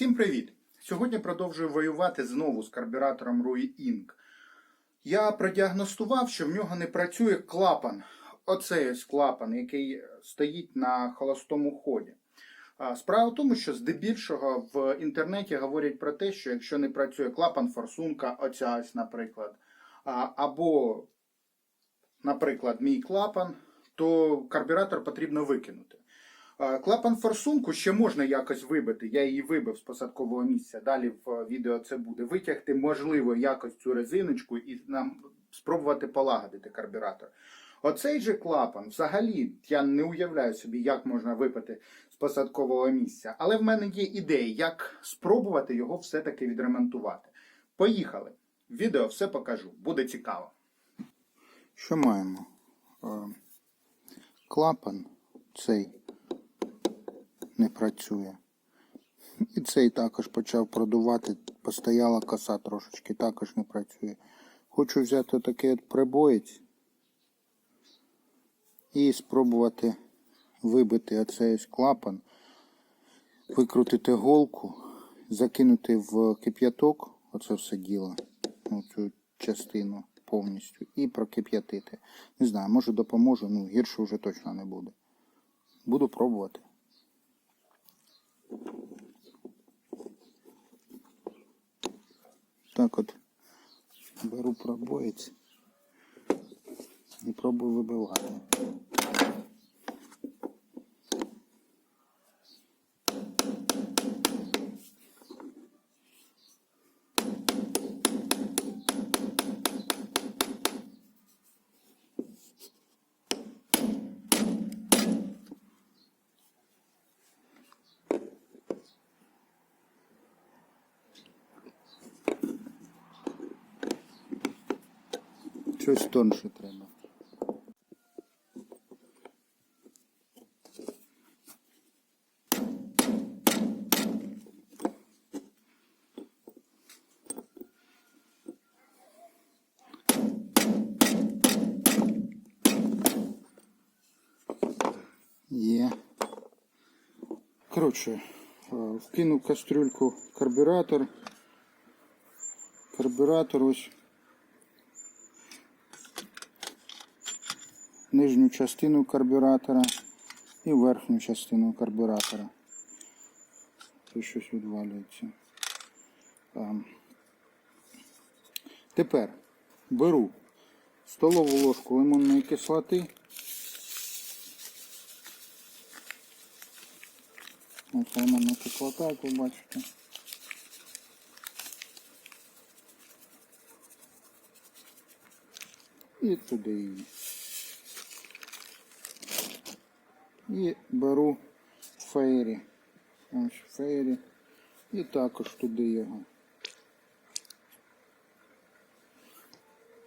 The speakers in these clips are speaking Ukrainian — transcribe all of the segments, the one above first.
Всім привіт! Сьогодні продовжую воювати знову з карбюратором Rui Ing. Я продіагностував, що в нього не працює клапан. Оцей ось клапан, який стоїть на холостому ході. Справа в тому, що здебільшого в інтернеті говорять про те, що якщо не працює клапан, форсунка, оця ось, наприклад, або, наприклад, мій клапан, то карбюратор потрібно викинути. Клапан форсунку ще можна якось вибити. Я її вибив з посадкового місця. Далі в відео це буде. Витягти можливо якось цю резиночку і нам спробувати полагодити карбюратор. Оцей же клапан, взагалі, я не уявляю собі, як можна випити з посадкового місця. Але в мене є ідеї, як спробувати його все-таки відремонтувати. Поїхали. Відео все покажу. Буде цікаво. Що маємо? Е, Клапан цей не працює. І цей також почав продувати, постояла коса трошечки, також не працює. Хочу взяти такий от прибоєць і спробувати вибити оцей клапан, викрутити голку, закинути в кип'яток, оце все діло, цю частину повністю, і прокип'ятити. Не знаю, може допоможе, ну гірше вже точно не буде. Буду пробувати. Так от беру пробоїць і пробую вибивати. Щось тонше треба. Є. Коротше, вкинув кастрюльку карбюратор. Карбюратор ось нижню частину карбюратора і верхню частину карбюратора. Тут щось відвалюється. Тепер беру столову ложку лимонної кислоти. Ось лимонна кислота, як ви бачите. І туди її. І беру фейрі. Ось фейрі. І також туди його.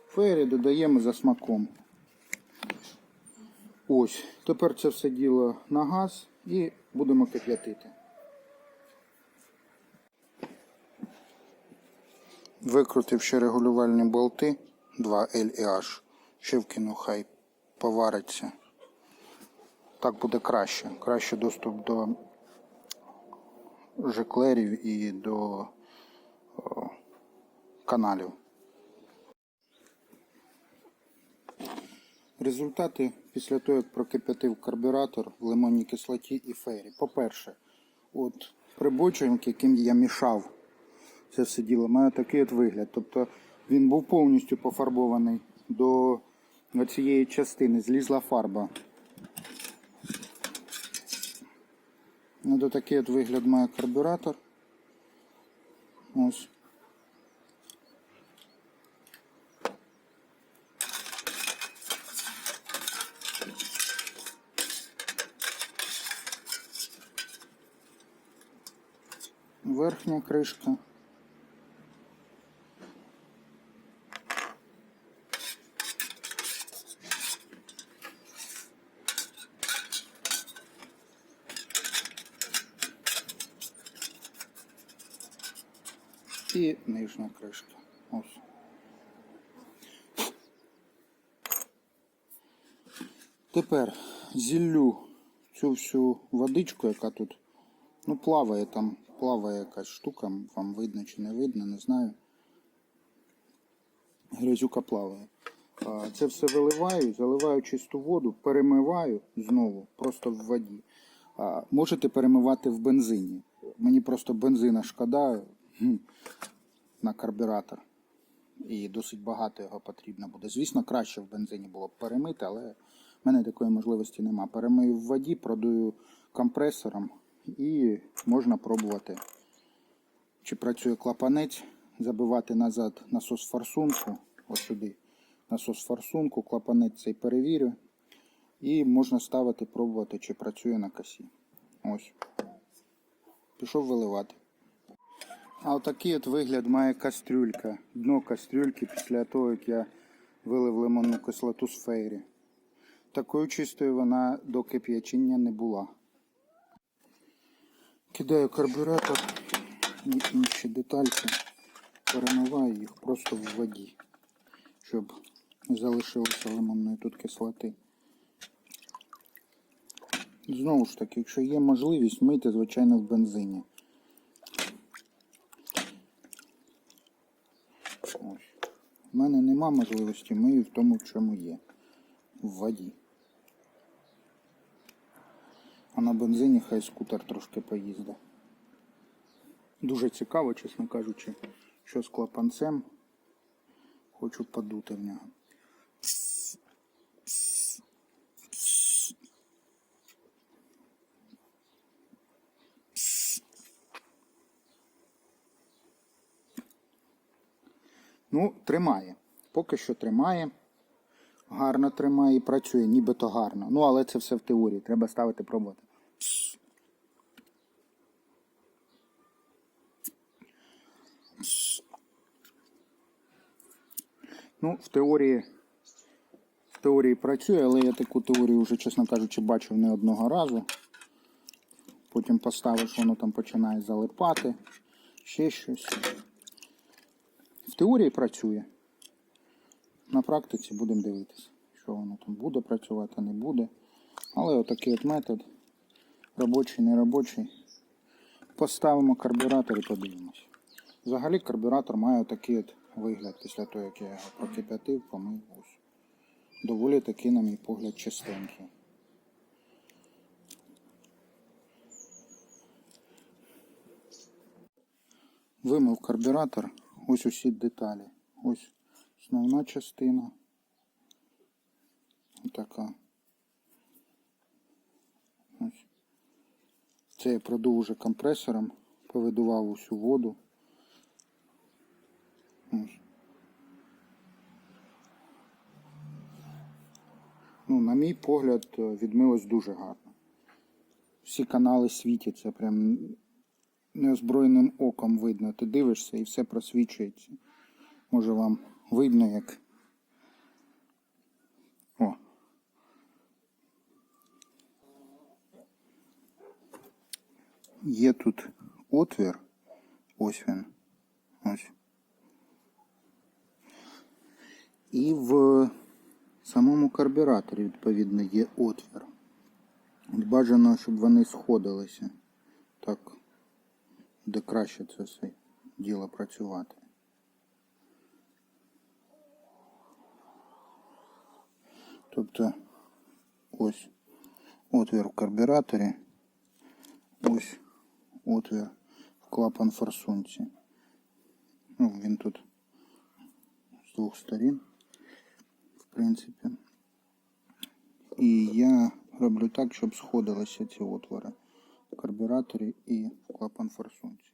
Фейрі додаємо за смаком. Ось. Тепер це все діло на газ і будемо кип'ятити. Викрутив ще регулювальні болти 2L і. Ще вкину, хай повариться. Так буде краще. Краще доступ до жеклерів і до каналів. Результати після того, як прокип'ятив карбюратор в лимонній кислоті і фейрі. По-перше, от прибочинок, яким я мішав це все діло, має такий от вигляд. Тобто він був повністю пофарбований до цієї частини, злізла фарба. Ну, до такий от вигляд має карбюратор. Ось. Верхня кришка. І нижня кришка. Ось. Тепер зіллю цю всю водичку, яка тут ну, плаває там плаває якась штука, вам видно чи не видно, не знаю. Грязюка плаває. Це все виливаю, заливаю чисту воду, перемиваю знову, просто в воді. Можете перемивати в бензині. Мені просто бензина шкода на карбюратор. І досить багато його потрібно буде. Звісно, краще в бензині було б перемити, але в мене такої можливості нема. Перемию в воді, продую компресором і можна пробувати, чи працює клапанець, забивати назад насос форсунку, ось сюди насос форсунку, клапанець цей перевірю. І можна ставити, пробувати, чи працює на косі. Ось. Пішов виливати. А отакий от вигляд має кастрюлька. Дно кастрюльки після того, як я вилив лимонну кислоту з фейрі. Такою чистою вона до кип'ячення не була. Кидаю карбюратор і інші детальки, перемиваю їх просто в воді, щоб не залишилося лимонної тут кислоти. Знову ж таки, якщо є можливість, мийте, звичайно, в бензині. Ось. У мене нема можливості мию в тому, в чому є. В воді. А на бензині хай скутер трошки поїздить. Дуже цікаво, чесно кажучи, що з клапанцем. Хочу подути в нього. Ну, тримає. Поки що тримає. Гарно тримає і працює, нібито гарно. Ну, але це все в теорії. Треба ставити пробувати. Ну, в теорії, в теорії працює, але я таку теорію вже, чесно кажучи, бачив не одного разу. Потім поставиш, воно там починає залипати, ще щось. В теорії працює. На практиці будемо дивитися, що воно там буде працювати, не буде. Але отакий от метод. Робочий, не робочий. Поставимо карбюратор і подивимось. Взагалі карбюратор має отакий от вигляд після того, як я його прокип'ятив, помив. Ось. Доволі таки, на мій погляд, чистенький. Вимив карбюратор. Ось усі деталі. Ось основна частина. Отака. Ось. Це я продув уже компресором, повидував усю воду. Ось. Ну, на мій погляд, е, відмилось дуже гарно. Всі канали світяться, прям неозброєним оком видно. Ти дивишся і все просвічується. Може вам видно як. О. Є тут отвір. Ось він. Ось. І в самому карбюраторі, відповідно, є отвір. От Бажано, щоб вони сходилися. Так де краще це все діло працювати. Тобто ось отвір в карбюраторі, ось отвір в клапан форсунці. Ну, він тут з двох сторін, в принципі. І я роблю так, щоб сходилися ці отвори в Карбюраторі і клапан форсунці.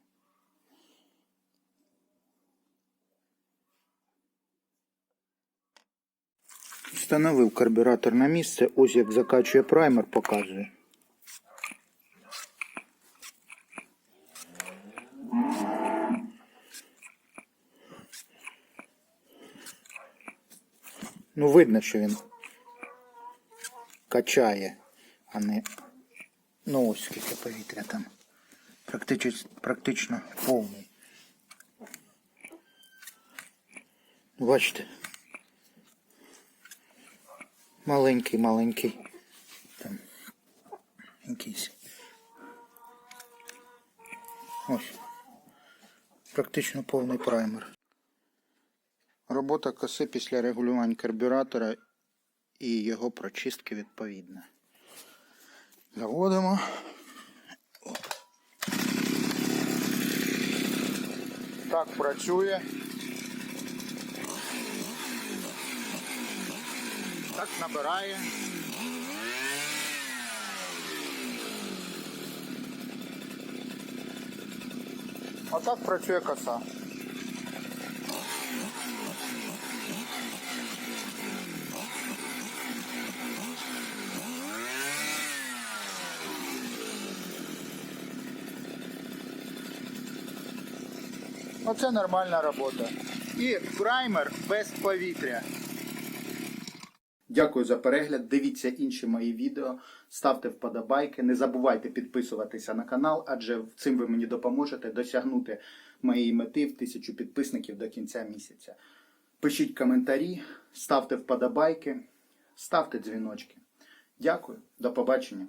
Встановив карбюратор на місце, ось як закачує праймер, показує. Ну, видно, що він качає, а не Ну ось скільки повітря там. Практично, практично повний. Бачите? Маленький, маленький. Там якийсь. Ось. Практично повний праймер. Робота коси після регулювань карбюратора і його прочистки відповідна. Заводимо. Так працює. Так набирає. Отак працює коса. Оце нормальна робота. І праймер без повітря. Дякую за перегляд. Дивіться інші мої відео, ставте вподобайки. Не забувайте підписуватися на канал, адже цим ви мені допоможете досягнути моєї мети в тисячу підписників до кінця місяця. Пишіть коментарі, ставте вподобайки, ставте дзвіночки. Дякую, до побачення.